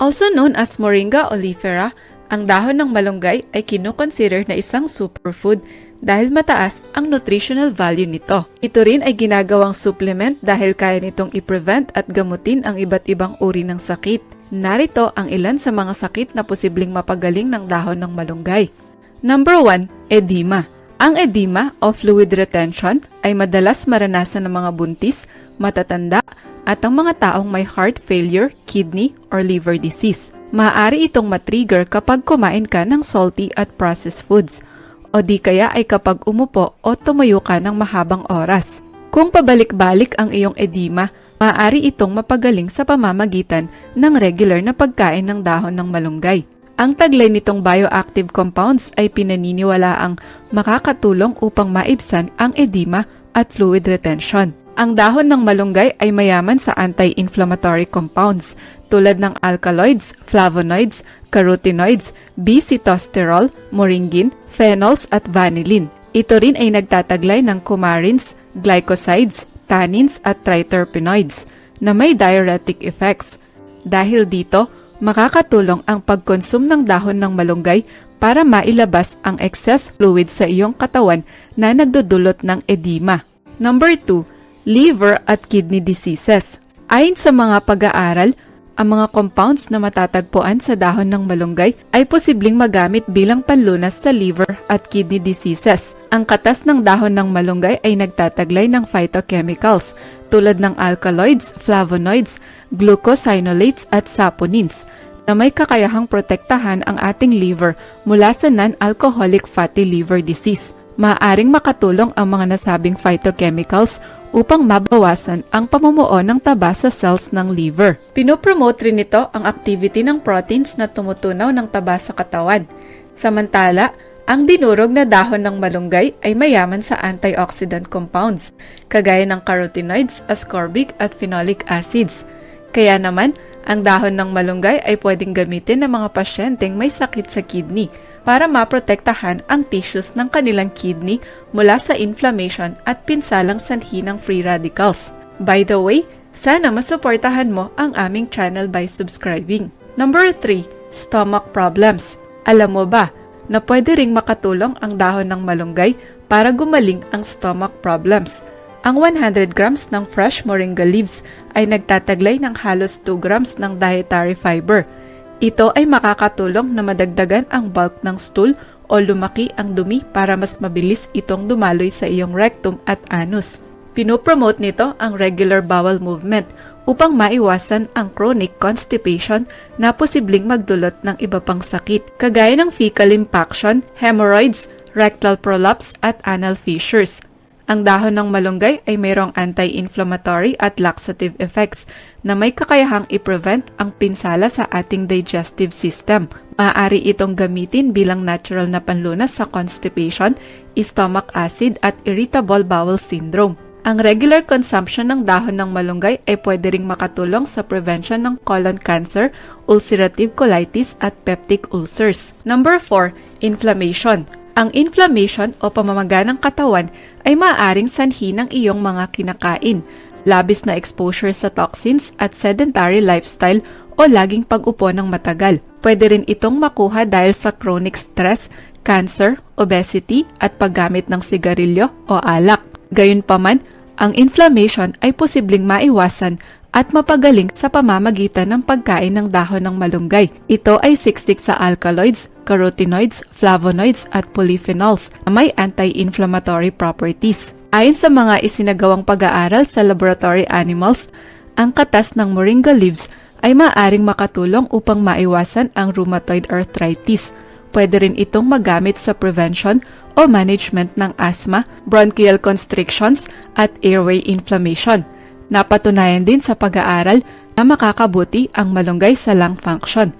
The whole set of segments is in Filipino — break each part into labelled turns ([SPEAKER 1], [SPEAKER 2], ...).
[SPEAKER 1] Also known as Moringa oleifera, ang dahon ng malunggay ay kinukonsider na isang superfood dahil mataas ang nutritional value nito. Ito rin ay ginagawang supplement dahil kaya nitong i-prevent at gamutin ang iba't ibang uri ng sakit. Narito ang ilan sa mga sakit na posibleng mapagaling ng dahon ng malunggay. Number 1, edema. Ang edema o fluid retention ay madalas maranasan ng mga buntis, matatanda, at ang mga taong may heart failure, kidney, or liver disease. Maaari itong matrigger kapag kumain ka ng salty at processed foods o di kaya ay kapag umupo o tumayo ka ng mahabang oras. Kung pabalik-balik ang iyong edema, maaari itong mapagaling sa pamamagitan ng regular na pagkain ng dahon ng malunggay. Ang taglay nitong bioactive compounds ay pinaniniwalaang makakatulong upang maibsan ang edema at fluid retention. Ang dahon ng malunggay ay mayaman sa anti-inflammatory compounds tulad ng alkaloids, flavonoids, carotenoids, B-sitosterol, moringin, phenols at vanillin. Ito rin ay nagtataglay ng coumarins, glycosides, tannins at triterpenoids na may diuretic effects. Dahil dito, makakatulong ang pagkonsum ng dahon ng malunggay para mailabas ang excess fluid sa iyong katawan na nagdudulot ng edema. Number 2, liver at kidney diseases. Ayon sa mga pag-aaral, ang mga compounds na matatagpuan sa dahon ng malunggay ay posibleng magamit bilang panlunas sa liver at kidney diseases. Ang katas ng dahon ng malunggay ay nagtataglay ng phytochemicals tulad ng alkaloids, flavonoids, glucosinolates at saponins na may kakayahang protektahan ang ating liver mula sa non-alcoholic fatty liver disease. Maaring makatulong ang mga nasabing phytochemicals upang mabawasan ang pamumuo ng taba sa cells ng liver. Pinopromote rin nito ang activity ng proteins na tumutunaw ng taba sa katawan. Samantala, ang dinurog na dahon ng malunggay ay mayaman sa antioxidant compounds, kagaya ng carotenoids, ascorbic at phenolic acids. Kaya naman, ang dahon ng malunggay ay pwedeng gamitin ng mga pasyenteng may sakit sa kidney para maprotektahan ang tissues ng kanilang kidney mula sa inflammation at pinsalang sanhi ng free radicals. By the way, sana masuportahan mo ang aming channel by subscribing. Number 3, stomach problems. Alam mo ba na pwede ring makatulong ang dahon ng malunggay para gumaling ang stomach problems? Ang 100 grams ng fresh moringa leaves ay nagtataglay ng halos 2 grams ng dietary fiber – ito ay makakatulong na madagdagan ang bulk ng stool o lumaki ang dumi para mas mabilis itong dumaloy sa iyong rectum at anus. Pinopromote nito ang regular bowel movement upang maiwasan ang chronic constipation na posibleng magdulot ng iba pang sakit, kagaya ng fecal impaction, hemorrhoids, rectal prolapse at anal fissures. Ang dahon ng malunggay ay mayroong anti-inflammatory at laxative effects na may kakayahang i-prevent ang pinsala sa ating digestive system. Maaari itong gamitin bilang natural na panlunas sa constipation, stomach acid at irritable bowel syndrome. Ang regular consumption ng dahon ng malunggay ay pwede ring makatulong sa prevention ng colon cancer, ulcerative colitis at peptic ulcers. Number 4, inflammation. Ang inflammation o pamamaga ng katawan ay maaaring sanhi ng iyong mga kinakain, labis na exposure sa toxins at sedentary lifestyle o laging pag-upo ng matagal. Pwede rin itong makuha dahil sa chronic stress, cancer, obesity at paggamit ng sigarilyo o alak. Gayunpaman, ang inflammation ay posibleng maiwasan at mapagaling sa pamamagitan ng pagkain ng dahon ng malunggay. Ito ay siksik sa alkaloids, carotenoids, flavonoids at polyphenols na may anti-inflammatory properties. Ayon sa mga isinagawang pag-aaral sa laboratory animals, ang katas ng moringa leaves ay maaring makatulong upang maiwasan ang rheumatoid arthritis. Pwede rin itong magamit sa prevention o management ng asthma, bronchial constrictions at airway inflammation. Napatunayan din sa pag-aaral na makakabuti ang malunggay sa lung function.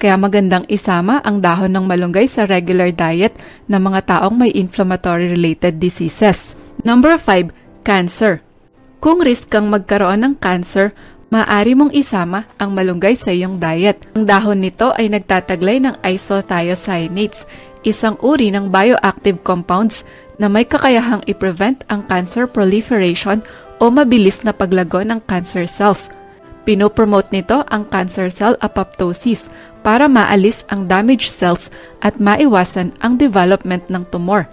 [SPEAKER 1] Kaya magandang isama ang dahon ng malunggay sa regular diet ng mga taong may inflammatory-related diseases. Number 5. Cancer. Kung risk kang magkaroon ng cancer, maaari mong isama ang malunggay sa iyong diet. Ang dahon nito ay nagtataglay ng isothiocyanates, isang uri ng bioactive compounds na may kakayahang i-prevent ang cancer proliferation o mabilis na paglago ng cancer cells. Pinopromote nito ang cancer cell apoptosis para maalis ang damaged cells at maiwasan ang development ng tumor.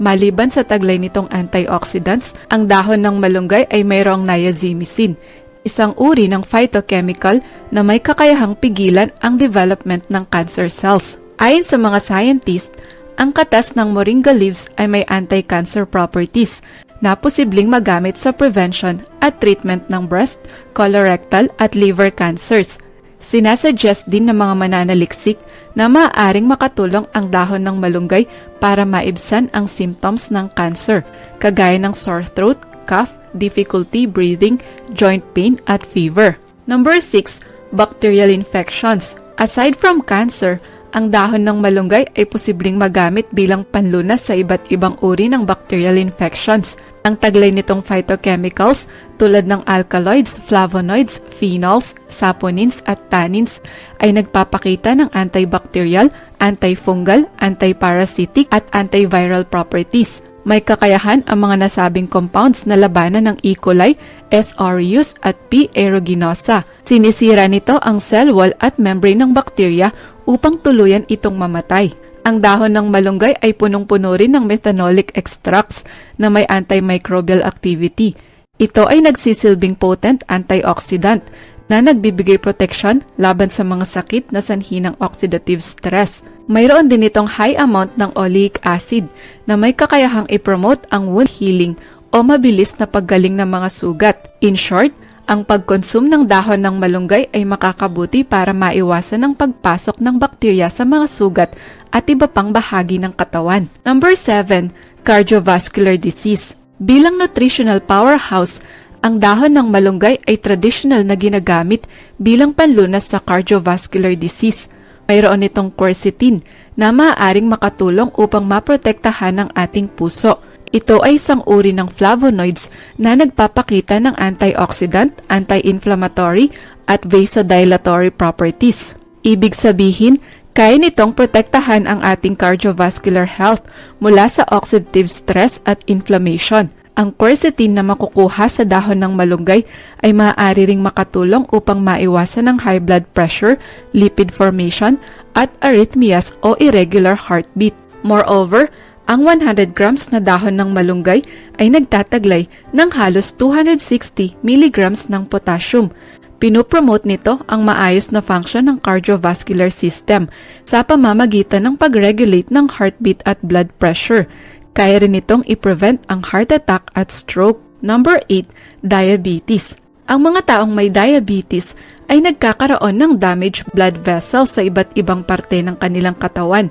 [SPEAKER 1] Maliban sa taglay nitong antioxidants, ang dahon ng malunggay ay mayroong niazimisine, isang uri ng phytochemical na may kakayahang pigilan ang development ng cancer cells. Ayon sa mga scientist, ang katas ng moringa leaves ay may anti-cancer properties na posibleng magamit sa prevention at treatment ng breast, colorectal at liver cancers. Sinasuggest din ng mga mananaliksik na maaaring makatulong ang dahon ng malunggay para maibsan ang symptoms ng cancer, kagaya ng sore throat, cough, difficulty breathing, joint pain at fever. Number 6. Bacterial infections. Aside from cancer, ang dahon ng malunggay ay posibleng magamit bilang panlunas sa iba't ibang uri ng bacterial infections. Ang taglay nitong phytochemicals tulad ng alkaloids, flavonoids, phenols, saponins at tannins ay nagpapakita ng antibacterial, antifungal, antiparasitic at antiviral properties. May kakayahan ang mga nasabing compounds na labanan ng E. coli, S. aureus at P. aeruginosa. Sinisira nito ang cell wall at membrane ng bakterya upang tuluyan itong mamatay. Ang dahon ng malunggay ay punong-puno rin ng methanolic extracts na may antimicrobial activity. Ito ay nagsisilbing potent antioxidant na nagbibigay protection laban sa mga sakit na sanhi ng oxidative stress. Mayroon din itong high amount ng oleic acid na may kakayahang i-promote ang wound healing o mabilis na paggaling ng mga sugat. In short, ang pagkonsum ng dahon ng malunggay ay makakabuti para maiwasan ang pagpasok ng bakterya sa mga sugat at iba pang bahagi ng katawan. Number 7. Cardiovascular disease. Bilang nutritional powerhouse, ang dahon ng malunggay ay traditional na ginagamit bilang panlunas sa cardiovascular disease. Mayroon itong quercetin na maaaring makatulong upang maprotektahan ang ating puso. Ito ay isang uri ng flavonoids na nagpapakita ng antioxidant, anti-inflammatory at vasodilatory properties. Ibig sabihin, kaya nitong protektahan ang ating cardiovascular health mula sa oxidative stress at inflammation. Ang quercetin na makukuha sa dahon ng malunggay ay maaari ring makatulong upang maiwasan ang high blood pressure, lipid formation, at arrhythmias o irregular heartbeat. Moreover, ang 100 grams na dahon ng malunggay ay nagtataglay ng halos 260 mg ng potassium. Pinopromote nito ang maayos na function ng cardiovascular system sa pamamagitan ng pag-regulate ng heartbeat at blood pressure. Kaya rin itong i-prevent ang heart attack at stroke. Number 8. Diabetes. Ang mga taong may diabetes ay nagkakaroon ng damaged blood vessels sa iba't ibang parte ng kanilang katawan.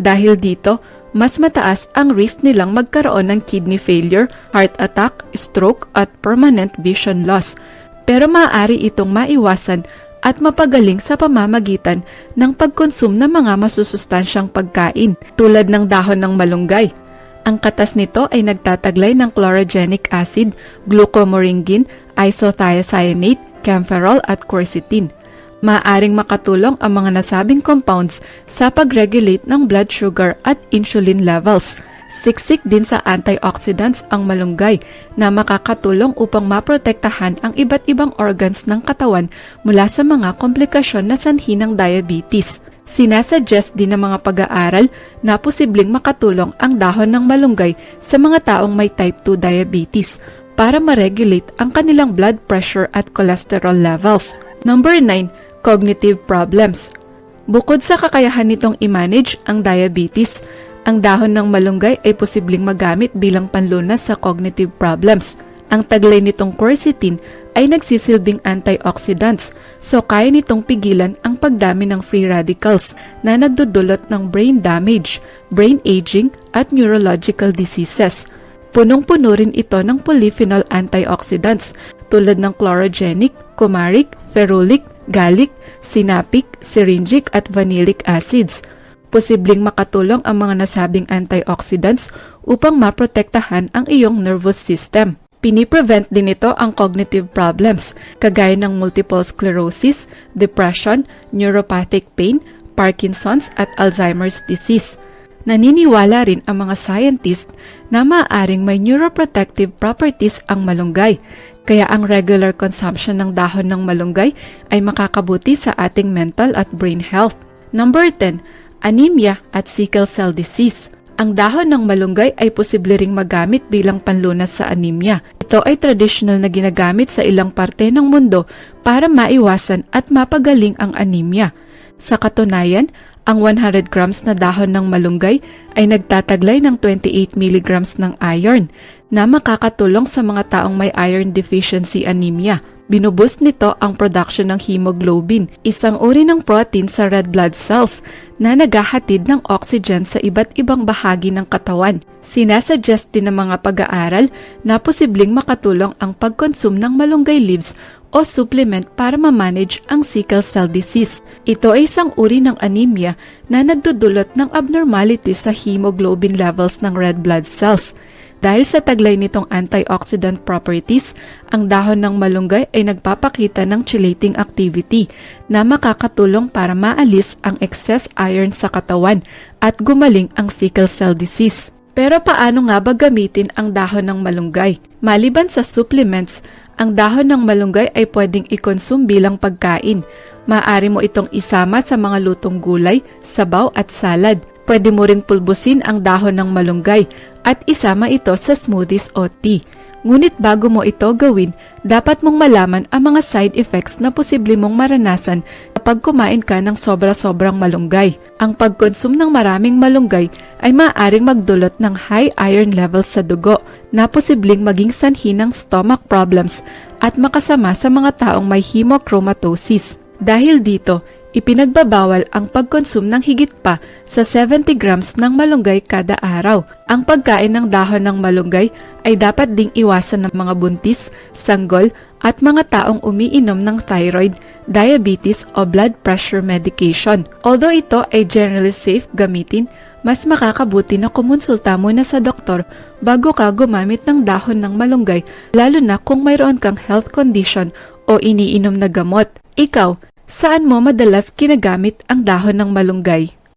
[SPEAKER 1] Dahil dito, mas mataas ang risk nilang magkaroon ng kidney failure, heart attack, stroke at permanent vision loss. Pero maaari itong maiwasan at mapagaling sa pamamagitan ng pagkonsum ng mga masusustansyang pagkain tulad ng dahon ng malunggay. Ang katas nito ay nagtataglay ng chlorogenic acid, glucomoringin, isothiocyanate, camphorol at quercetin maaring makatulong ang mga nasabing compounds sa pag-regulate ng blood sugar at insulin levels. Siksik din sa antioxidants ang malunggay na makakatulong upang maprotektahan ang iba't ibang organs ng katawan mula sa mga komplikasyon na sanhi ng diabetes. Sinasuggest din ng mga pag-aaral na posibleng makatulong ang dahon ng malunggay sa mga taong may type 2 diabetes para ma-regulate ang kanilang blood pressure at cholesterol levels. Number 9 cognitive problems. Bukod sa kakayahan nitong i-manage ang diabetes, ang dahon ng malunggay ay posibleng magamit bilang panlunas sa cognitive problems. Ang taglay nitong quercetin ay nagsisilbing antioxidants, so kaya nitong pigilan ang pagdami ng free radicals na nagdudulot ng brain damage, brain aging at neurological diseases. Punong-puno rin ito ng polyphenol antioxidants tulad ng chlorogenic, coumaриc, ferulic, gallic, sinapic, syringic at vanillic acids. Posibleng makatulong ang mga nasabing antioxidants upang maprotektahan ang iyong nervous system. Piniprevent din ito ang cognitive problems kagaya ng multiple sclerosis, depression, neuropathic pain, Parkinson's at Alzheimer's disease. Naniniwala rin ang mga scientist na maaaring may neuroprotective properties ang malunggay Kaya ang regular consumption ng dahon ng malunggay ay makakabuti sa ating mental at brain health. Number 10, anemia at sickle cell disease. Ang dahon ng malunggay ay posible ring magamit bilang panlunas sa anemia. Ito ay traditional na ginagamit sa ilang parte ng mundo para maiwasan at mapagaling ang anemia. Sa katunayan, ang 100 grams na dahon ng malunggay ay nagtataglay ng 28 milligrams ng iron na makakatulong sa mga taong may iron deficiency anemia. Binuboost nito ang production ng hemoglobin, isang uri ng protein sa red blood cells na naghahatid ng oxygen sa iba't ibang bahagi ng katawan. Sinasuggest din ng mga pag-aaral na posibleng makatulong ang pagkonsum ng malunggay leaves o supplement para ma-manage ang sickle cell disease. Ito ay isang uri ng anemia na nagdudulot ng abnormalities sa hemoglobin levels ng red blood cells. Dahil sa taglay nitong antioxidant properties, ang dahon ng malunggay ay nagpapakita ng chelating activity na makakatulong para maalis ang excess iron sa katawan at gumaling ang sickle cell disease. Pero paano nga ba gamitin ang dahon ng malunggay? Maliban sa supplements, ang dahon ng malunggay ay pwedeng i-consume bilang pagkain. Maaari mo itong isama sa mga lutong gulay, sabaw at salad. Pwede mo ring pulbusin ang dahon ng malunggay at isama ito sa smoothies o tea. Ngunit bago mo ito gawin, dapat mong malaman ang mga side effects na posible mong maranasan kapag kumain ka ng sobra-sobrang malunggay. Ang pagkonsum ng maraming malunggay ay maaaring magdulot ng high iron levels sa dugo na posibleng maging sanhi ng stomach problems at makasama sa mga taong may hemochromatosis. Dahil dito, Ipinagbabawal ang pagkonsum ng higit pa sa 70 grams ng malunggay kada araw. Ang pagkain ng dahon ng malunggay ay dapat ding iwasan ng mga buntis, sanggol at mga taong umiinom ng thyroid, diabetes o blood pressure medication. Although ito ay generally safe gamitin, mas makakabuti na kumonsulta muna sa doktor bago ka gumamit ng dahon ng malunggay lalo na kung mayroon kang health condition o iniinom na gamot. Ikaw, Saan mo madalas kinagamit ang dahon ng malunggay?